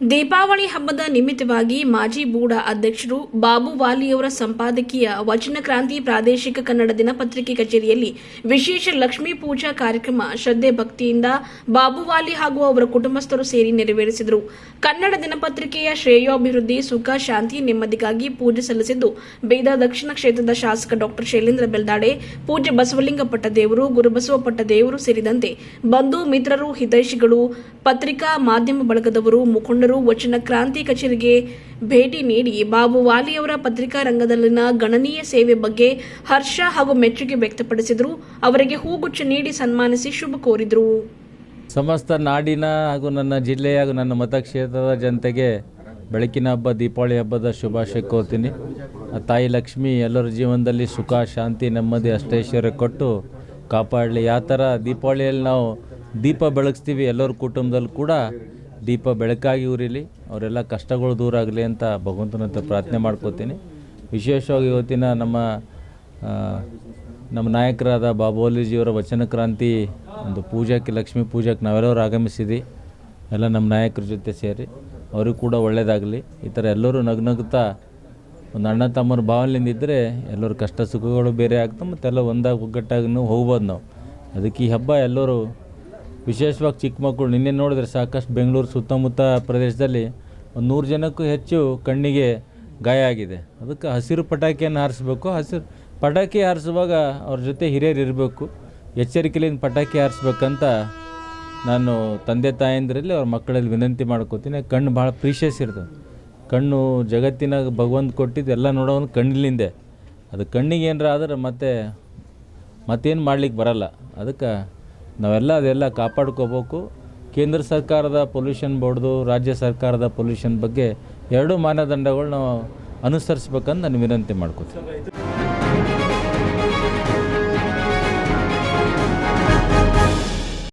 ದೀಪಾವಳಿ ಹಬ್ಬದ ನಿಮಿತ್ತವಾಗಿ ಮಾಜಿ ಬೂಡ ಅಧ್ಯಕ್ಷರು ಬಾಬು ವಾಲಿಯವರ ಸಂಪಾದಕೀಯ ವಚನ ಕ್ರಾಂತಿ ಪ್ರಾದೇಶಿಕ ಕನ್ನಡ ದಿನಪತ್ರಿಕೆ ಕಚೇರಿಯಲ್ಲಿ ವಿಶೇಷ ಲಕ್ಷ್ಮೀ ಪೂಜಾ ಕಾರ್ಯಕ್ರಮ ಶ್ರದ್ಧೆ ಭಕ್ತಿಯಿಂದ ಬಾಬು ವಾಲಿ ಹಾಗೂ ಅವರ ಕುಟುಂಬಸ್ಥರು ಸೇರಿ ನೆರವೇರಿಸಿದರು. ಕನ್ನಡ ದಿನಪತ್ರಿಕೆಯ ಶ್ರೇಯೋಭಿವೃದ್ಧಿ, ಸುಖ, ಶಾಂತಿ, ನೆಮ್ಮದಿಗಾಗಿ ಪೂಜೆ ಸಲ್ಲಿಸಿದ್ದು ಬೇದ ದಕ್ಷಿಣ ಕ್ಷೇತ್ರದ ಶಾಸಕ ಡಾಕ್ಟರ್ ಶೈಲೇಂದ್ರ ಬೆಲ್ದಾಡೆ, ಪೂಜ್ಯ ಬಸವಲಿಂಗ ಪಟ್ಟದೇವರು ಗುರುಬಸವ ಪಟ್ಟದೇವರು ಸೇರಿದಂತೆ ಬಂಧು ಮಿತ್ರರು, ಹಿತೈಷಿಗಳು, ಪತ್ರಿಕಾ ಮಾಧ್ಯಮ ಬಳಗದವರು, ಮುಖಂಡರು ವಚನ ಕ್ರಾಂತಿ ಕಚೇರಿಗೆ ಭೇಟಿ ನೀಡಿ ಬಾಬು ವಾಲಿಯವರ ಪತ್ರಿಕಾ ರಂಗದಲ್ಲಿನ ಗಣನೀಯ ಸೇವೆ ಬಗ್ಗೆ ಹರ್ಷ ಹಾಗೂ ಮೆಚ್ಚುಗೆ ವ್ಯಕ್ತಪಡಿಸಿದರು. ಅವರಿಗೆ ಹೂಗುಚ್ಛ ನೀಡಿ ಸನ್ಮಾನಿಸಿ ಶುಭ ಕೋರಿದರು. ಸಮಸ್ತ ನಾಡಿನ ಹಾಗೂ ನನ್ನ ಜಿಲ್ಲೆಯ ಹಾಗೂ ನನ್ನ ಮತಕ್ಷೇತ್ರದ ಜನತೆಗೆ ಬೆಳಕಿನ ಹಬ್ಬ, ದೀಪಾವಳಿ ಹಬ್ಬದ ಶುಭಾಶಯ ಕೋರ್ತೀನಿ. ತಾಯಿ ಲಕ್ಷ್ಮಿ ಎಲ್ಲರ ಜೀವನದಲ್ಲಿ ಸುಖ, ಶಾಂತಿ, ನೆಮ್ಮದಿ ಅಷ್ಟೈಶ್ವರ್ಯ ಕೊಟ್ಟು ಕಾಪಾಡಲಿ. ಯಾವ ಥರ ದೀಪಾವಳಿಯಲ್ಲಿ ನಾವು ದೀಪ ಬೆಳಗಿಸ್ತೀವಿ. ಎಲ್ಲರ ಕುಟುಂಬದಲ್ಲಿ ಕೂಡ ದೀಪ ಬೆಳಕಾಗಿ ಉರಿಲಿ, ಅವರೆಲ್ಲ ಕಷ್ಟಗಳು ದೂರ ಆಗಲಿ ಅಂತ ಭಗವಂತನ ಹತ್ರ ಪ್ರಾರ್ಥನೆ ಮಾಡ್ಕೋತೀನಿ. ವಿಶೇಷವಾಗಿ ಇವತ್ತಿನ ನಮ್ಮ ನಮ್ಮ ನಾಯಕರಾದ ಬಾಬು ಅಲಿಜಿಯವರ ವಚನ ಕ್ರಾಂತಿ, ಒಂದು ಪೂಜಾಕ್ಕೆ, ಲಕ್ಷ್ಮೀ ಪೂಜಾಕ್ಕೆ ನಾವೆಲ್ಲರೂ ಆಗಮಿಸಿದ್ವಿ. ಎಲ್ಲ ನಮ್ಮ ನಾಯಕರ ಜೊತೆ ಸೇರಿ. ಅವರಿಗೂ ಕೂಡ ಒಳ್ಳೆಯದಾಗಲಿ ಈ ಥರ ಎಲ್ಲರೂ ನಗ್ನಗ್ತಾ ಒಂದು ಅಣ್ಣ ತಮ್ಮರ ಭಾವನೆಯಿಂದ ಇದ್ದರೆ ಎಲ್ಲರ ಕಷ್ಟ ಸುಖಗಳು ಬೇರೆ ಆಗ್ತವೆ ಮತ್ತೆಲ್ಲ ಒಂದಾಗಿ ಒಗ್ಗಟ್ಟಾಗಿ ಹೋಗ್ಬೋದು ನಾವು. ಅದಕ್ಕೆ ಈ ಹಬ್ಬ ಎಲ್ಲರೂ ವಿಶೇಷವಾಗಿ ಚಿಕ್ಕ ಮಕ್ಕಳು ನಿನ್ನೆ ನೋಡಿದ್ರೆ ಸಾಕಷ್ಟು ಬೆಂಗಳೂರು ಸುತ್ತಮುತ್ತ ಪ್ರದೇಶದಲ್ಲಿ ಒಂದು ನೂರು ಜನಕ್ಕೂ ಹೆಚ್ಚು ಕಣ್ಣಿಗೆ ಗಾಯ ಆಗಿದೆ. ಅದಕ್ಕೆ ಹಸಿರು ಪಟಾಕಿಯನ್ನು ಹಾರಿಸ್ಬೇಕು. ಹಸಿರು ಪಟಾಕಿ ಹಾರಿಸುವಾಗ ಅವ್ರ ಜೊತೆ ಹಿರಿಯರು ಇರಬೇಕು. ಎಚ್ಚರಿಕೆಯಿಂದ ಪಟಾಕಿ ಹಾರಿಸ್ಬೇಕಂತ ನಾನು ತಂದೆ ತಾಯಂದಿರಲ್ಲಿ ಅವ್ರ ಮಕ್ಕಳಲ್ಲಿ ವಿನಂತಿ ಮಾಡ್ಕೋತೀನಿ. ಕಣ್ಣು ಭಾಳ ಪ್ರೀಶಿಯಸ್ ಇರ್ತದೆ. ಕಣ್ಣು ಜಗತ್ತಿನಾಗ ಭಗವಂತ ಕೊಟ್ಟಿದ್ದು ಎಲ್ಲ ನೋಡೋನು ಕಣ್ಣಿಲಿಂದೆ. ಅದು ಕಣ್ಣಿಗೆ ಏನಾರ ಆದ್ರೆ ಮತ್ತೆ ಮತ್ತೇನು ಮಾಡ್ಲಿಕ್ಕೆ ಬರಲ್ಲ. ಅದಕ್ಕೆ ನಾವೆಲ್ಲ ಅದೆಲ್ಲ ಕಾಪಾಡ್ಕೋಬೇಕು. ಕೇಂದ್ರ ಸರ್ಕಾರದ ಪೊಲ್ಯೂಷನ್ ಬೋರ್ಡ್ದು ರಾಜ್ಯ ಸರ್ಕಾರದ ಪೊಲ್ಯೂಷನ್ ಬಗ್ಗೆ ಎರಡೂ ಮಾನದಂಡಗಳು ನಾವು ಅನುಸರಿಸ್ಬೇಕಂತ ನಾನು ವಿನಂತಿ ಮಾಡ್ಕೋತೀನಿ.